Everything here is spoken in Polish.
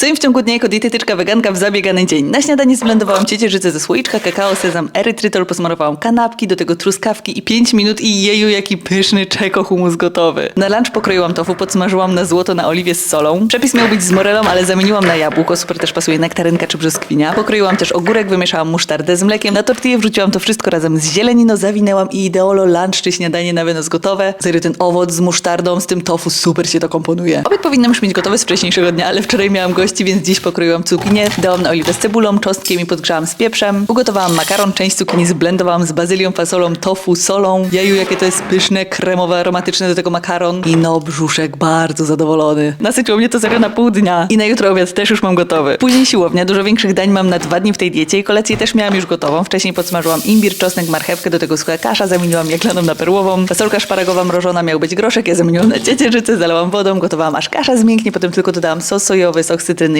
Co im w ciągu dnia jako dietetyczka weganka w zabiegany dzień? Na śniadanie zblendowałam ciecierzycę ze słoiczka, kakao, sezam, erytrytol, posmarowałam kanapki, do tego truskawki i 5 minut i jeju, jaki pyszny czeko humus gotowy. Na lunch pokroiłam tofu, podsmażyłam na złoto na oliwie z solą. Przepis miał być z morelą, ale zamieniłam na jabłko, super też pasuje nektarynka czy brzoskwinia. Pokroiłam też ogórek, wymieszałam musztardę z mlekiem, na tortillę wrzuciłam to wszystko razem z zieleniną, zawinęłam i ideolo lunch czy śniadanie na wynos gotowe. Serio ten owoc z musztardą, z tym tofu, super się to komponuje. Obiad powinnam już mieć gotowy z wcześniejszego dnia, ale wczoraj miałam gości, więc dziś pokroiłam cukinię, dałam na oliwę z cebulą, czosnkiem i podgrzałam z pieprzem. Ugotowałam makaron, część cukinii zblendowałam z bazylią, fasolą, tofu, solą. Jaju, jakie to jest pyszne, kremowe, aromatyczne do tego makaron. I no, brzuszek bardzo zadowolony. Nasyciło mnie to serio na pół dnia. I na jutro obiad też już mam gotowy. Później siłownia, dużo większych dań mam na dwa dni w tej diecie i kolację też miałam już gotową. Wcześniej podsmażyłam imbir, czosnek, marchewkę, do tego sucha kasza, zamieniłam jaglaną na perłową. Fasolka szparagowa mrożona miał być groszek, ja zamieniłam na ciecierzycę, zalałam wodą, gotowałam aż kasza zmięknie, potem tylko dodałam sos sojowy, sok